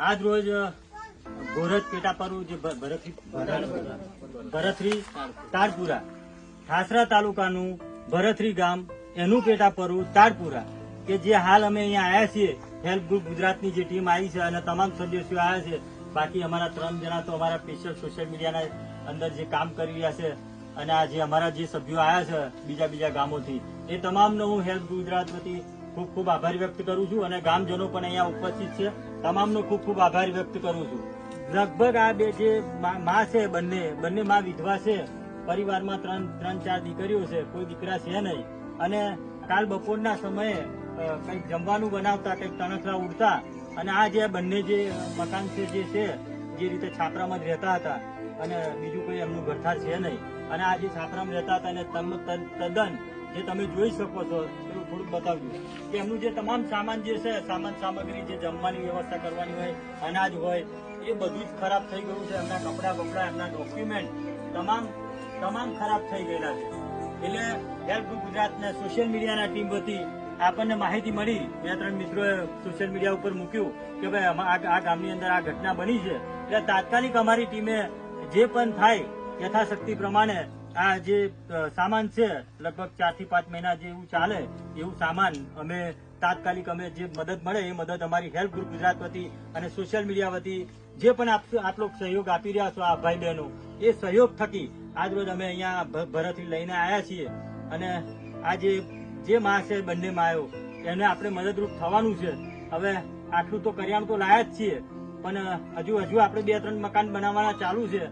આજ રોજ ગોરજ પેટાપરુ જે ભરતરી તારપુરા ઠાસરા તાલુકાનું ભરતરી ગામ, એનું પેટાપરુ તારપુરા કે જે હાલ અમે અહીંયા આવ્યા છીએ, હેલ્પ ગ્રુપ ગુજરાતની જે ટીમ આવી છે અને તમામ સદસ્યો આવ્યા છે, બાકી અમારા ત્રણ જણા તો અમારા સ્પેશિયલ સોશિયલ મીડિયાના અંદર જે કામ કરી રહ્યા છે અને આ જે અમારા જે સભ્યો આવ્યા છે બીજા બીજા ગામોથી, એ તમામનો હું હેલ્પ ગુજરાત વતી ખૂબ ખૂબ આભાર વ્યક્ત કરું છું અને ગામજનો પણ અહીંયા ઉપસ્થિત છે. તમામનો ખૂબ ખૂબ આભાર વ્યક્ત કરું છું. લગભગ આ બે જે મા- છે બંને બંને મા વિધવા છે. પરિવારમાં ત્રણ ત્રણ, ચાર દીકરીઓ છે. કોઈ દીકરા છે નહીં. અને કાલ બપોરના સમયે કંઈક જમવાનું બનાવતા, કંઈક તણસરા ઉડતા અને આ જે બંને જે મકાન છે જે છે, જે રીતે છાપરામાં જ રહેતા હતા અને બીજું કોઈ એમનું ઘરથાર છે નહીં. અને આ જે છાપરામાં રહેતા હતા અને તદ્દન જે તમે જોઈ શકો છો એવું થોડુંક બતાવજો. કે એમનું જે તમામ સામાન જે છે, સામાન સામગ્રી જે જમવાની વ્યવસ્થા કરવાની હોય, અનાજ હોય, એ બધું જ ખરાબ થઈ ગયું છે. એમના કપડા બપડા, એમના ડોક્યુમેન્ટ તમામ તમામ ખરાબ થઈ ગયેલા છે. એટલે હેલ્પ ગુજરાતના સોશિયલ મીડિયાના ટીમ વતી આપણને માહિતી મળી. બે ત્રણ મિત્રોએ સોશિયલ મીડિયા ઉપર મૂક્યું કે ભાઈ આ ગામની અંદર આ ઘટના બની છે. એટલે તાત્કાલિક અમારી ટીમે જે પણ થાય યથાશક્તિ પ્રમાણે આ જે સામાન છે, લગભગ ચારથી પાંચ મહિના જે એવું ચાલે, એવું સામાન, અમે તાત્કાલિક અમે જે મદદ મળે એ મદદ અમારી હેલ્પ ગ્રુપ ગુજરાત વતી અને સોશિયલ મીડિયા વતી જે પણ આપ લોકો સહયોગ આપી રહ્યા છો આ ભાઈ બહેનો, એ સહયોગ થકી આજ રોજ અમે અહીંયા ભરતથી લઈને આવ્યા છીએ. અને આ જે જે માં છે બંને માયો એને આપણે મદદરૂપ થવાનું છે. હવે આટલું તો કરિયાણું તો લાયા જ છીએ, પણ હજુ હજુ આપણે બે ત્રણ મકાન બનાવવાના ચાલુ છે.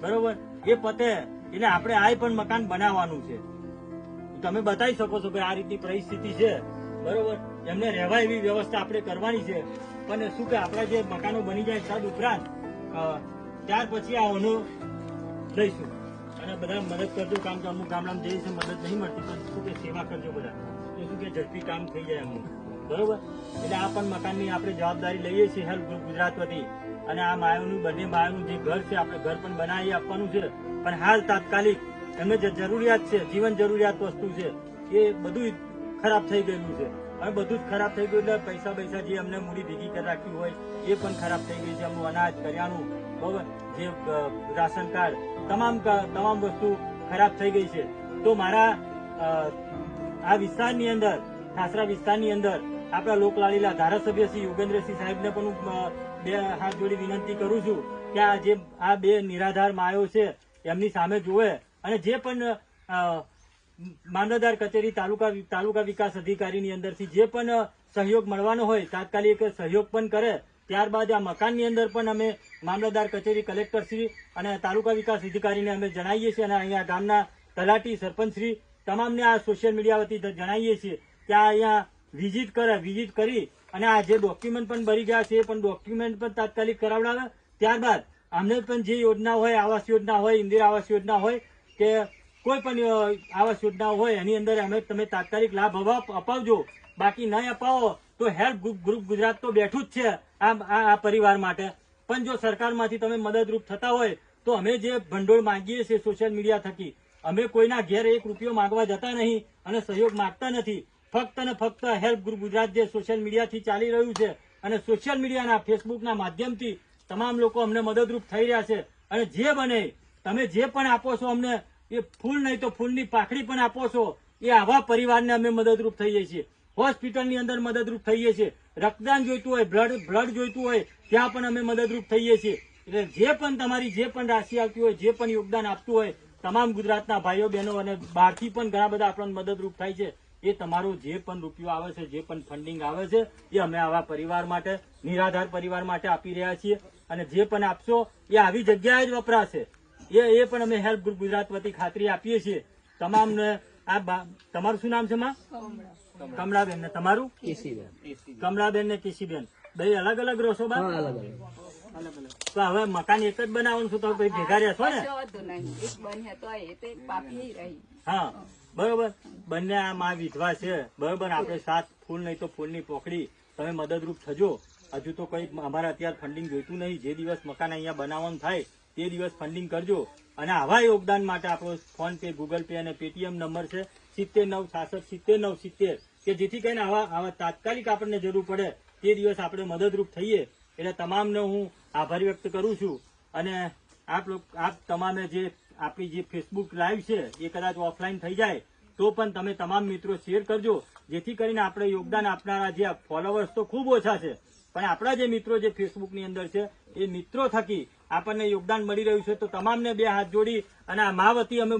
બરોબર? એ પતે એટલે આપણે આ પણ મકાન બનાવવાનું છે. તમે બતાવી શકો છો કે આ રીતની પરિસ્થિતિ છે. બરોબર? એમને રહેવા એવી વ્યવસ્થા આપણે કરવાની છે. પણ શું કે આપણા જે મકાનો બની જાય તદ ઉપરાંત ત્યાર પછી આ ઓનો લઈશું. અને બધા મદદ કરજો કારણ કે અમુક ગામડામાં જઈએ છે મદદ નહીં મળતી, પણ શું કે સેવા કરજો બધા. તો શું કે ઝડપી કામ થઈ જાય અમુક બરોબર? એટલે આ પણ મકાનની આપણે જવાબદારી લઈએ છીએ હેલ્પ ગ્રુપ ગુજરાત વતી. અને આ માયોનું, બંને માયોનું જે ઘર છે, આપણે ઘર પણ બનાવી આપવાનું છે. પણ હાલ તાત્કાલિક એમને જે જરૂરિયાત છે, જીવન જરૂરિયાત વસ્તુ છે, એ બધું ખરાબ થઈ ગયેલું છે. હવે બધું જ ખરાબ થઈ ગયું એટલે પૈસા પૈસા જે અમને મૂડી ભેગી કરી રાખ્યું હોય, એ પણ ખરાબ થઈ ગઈ છે. એમનું અનાજ, કરિયાણું બરોબર જે રાશન કાર્ડ, તમામ તમામ વસ્તુ ખરાબ થઈ ગઈ છે. તો મારા આ વિસ્તારની અંદર ખાસરા વિસ્તારની અંદર, આપણા લોકલાલીલા ધારાસભ્ય શ્રી યોગેન્દ્રસિંહ સાહેબને પણ હું બે હાથ જોડી વિનંતી કરું છું કે આ જે, આ બે નિરાધાર માયો છે એમની સામે જોવે અને જે પણ મામલતદાર કચેરી તાલુકા તાલુકા વિકાસ અધિકારીની અંદરથી જે પણ સહયોગ મળવાનો હોય, તાત્કાલિક સહયોગ પણ કરે, ત્યારબાદ આ મકાનની અંદર પણ અમે મામલતદાર કચેરી કલેક્ટરશ્રી અને તાલુકા વિકાસ અધિકારીને અમે જણાવીએ છીએ અને અહીંયા ગામના તલાટી સરપંચશ્રી તમામને આ સોશિયલ મીડિયા વતી જણાવીએ છીએ કે આ અહીંયા વિઝિટ કરે, વિઝિટ કરી અને આ જે ડોક્યુમેન્ટ પણ ભરી ગયા છે એ પણ ડોક્યુમેન્ટ પણ તાત્કાલિક કરાવડાવે. ત્યારબાદ અમને પણ જે યોજના હોય, આવાસ યોજના હોય, ઇન્દિરા આવાસ યોજના હોય કે કોઈ પણ આવાસ યોજના હોય, એની અંદર અમે તમે તાત્કાલિક લાભ અપાવ- અપાવજો. બાકી નહીં અપાવો તો હેલ્પ ગ્રુપ ગુજરાત તો બેઠું જ છે આ આ પરિવાર માટે. પણ જો સરકારમાંથી તમે મદદરૂપ થતા હોય, તો અમે જે ભંડોળ માંગીએ છીએ સોશિયલ મીડિયા થકી, અમે કોઈના ઘેર એક રૂપિયો માંગવા જતા નહીં અને સહયોગ માંગતા નથી. ફક્ત ને ફક્ત હેલ્પ ગ્રુપ ગુજરાત જે સોશિયલ મીડિયાથી ચાલી રહ્યું છે અને સોશિયલ મીડિયાના ફેસબુકના માધ્યમથી તમામ લોકો અમને મદદરૂપ થઈ રહ્યા છે. અને જે બને, તમે જે પણ આપો છો અમને, એ ફૂલ નહીં તો ફૂલની પાખડી પણ આપો છો. એ આવા પરિવારને અમે મદદરૂપ થઈએ છીએ. હોસ્પિટલની અંદર મદદરૂપ થઈએ છીએ. રક્તદાન જોઈતું હોય, બ્લડ બ્લડ જોઈતું હોય, ત્યાં પણ અમે મદદરૂપ થઈએ છીએ. એટલે જે પણ તમારી જે પણ રાશિ આવતી હોય, જે પણ યોગદાન આપતું હોય, તમામ ગુજરાતના ભાઈઓ, બહેનો અને બહારથી પણ ઘણા બધા આપણને મદદરૂપ થાય છે. એ તમારો જે પણ રૂપિયો આવે છે, જે પણ ફંડિંગ આવે છે, એ અમે આવા પરિવાર માટે, નિરાધાર પરિવાર માટે આપી રહ્યા છીએ. અને જે પણ આપશો એ આવી જગ્યાએ જ વપરાશે. એ એ પણ અમે હેલ્પ ગ્રુપ ગુજરાત વતી ખાતરી આપીએ છીએ. તમામને આ બા- તમારું શું નામ છે માં? કમળાબેન. ને તમારું? કમળાબેન ને કેસીબેન બે અલગ અલગ રહો છો બા? અલગ અલગ. તો હવે મકાન એક જ બનાવવાનું છું તો ભેગા રહેશો ને? કશો વાંધો નહીં. એક બને તો એ તો એક પાપી રહી. હા બરોબર. બંને આ માં વિધવા છે. બરોબર આપણે સાત ફૂલ નહીં તો ફૂલની પોખડી તમે મદદરૂપ થજો. હજુ તો કઈ અમારે અત્યારે ફંડિંગ જોઈતું નહીં. જે દિવસ મકાન અહીંયા બનાવવાનું થાય, તે દિવસ ફંડિંગ કરજો. અને આવા યોગદાન માટે આપણો ફોન પે ગૂગલ પે અને પેટીએમ નંબર છે સિત્તેર નવ છાસઠ સિત્તેર નવ સિત્તેર, કે જેથી કરીને આવા આવા તાત્કાલિક આપણને જરૂર પડે, તે દિવસ આપણે મદદરૂપ થઈએ. એટલે તમામને હું આભાર વ્યક્ત કરું છું. અને આપ આપ તમામે જે, આપણી જે ફેસબુક લાઈવ છે, એ કદાચ ઓફલાઈન થઈ જાય, તો પણ તમે તમામ મિત્રો શેર કરજો. જેથી કરીને આપણે યોગદાન આપનારા જે ફોલોવર્સ તો ખૂબ ઓછા છે. પણ આપણા જે મિત્રો જે ફેસબુકની અંદર છે, એ મિત્રો થકી આપણને યોગદાન મળી રહ્યું છે, તો તમામને બે હાથ જોડી અને આ મા વતી અમે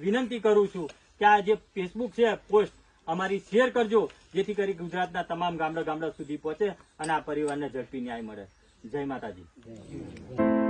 વિનંતી કરું છું કે આ જે ફેસબુક છે, પોસ્ટ, અમારી શેર કરજો, જેથી કરી ગુજરાતના તમામ ગામડા ગામડા સુધી પહોંચે અને આ પરિવારને ઝડપી ન્યાય મળે. જય માતાજી.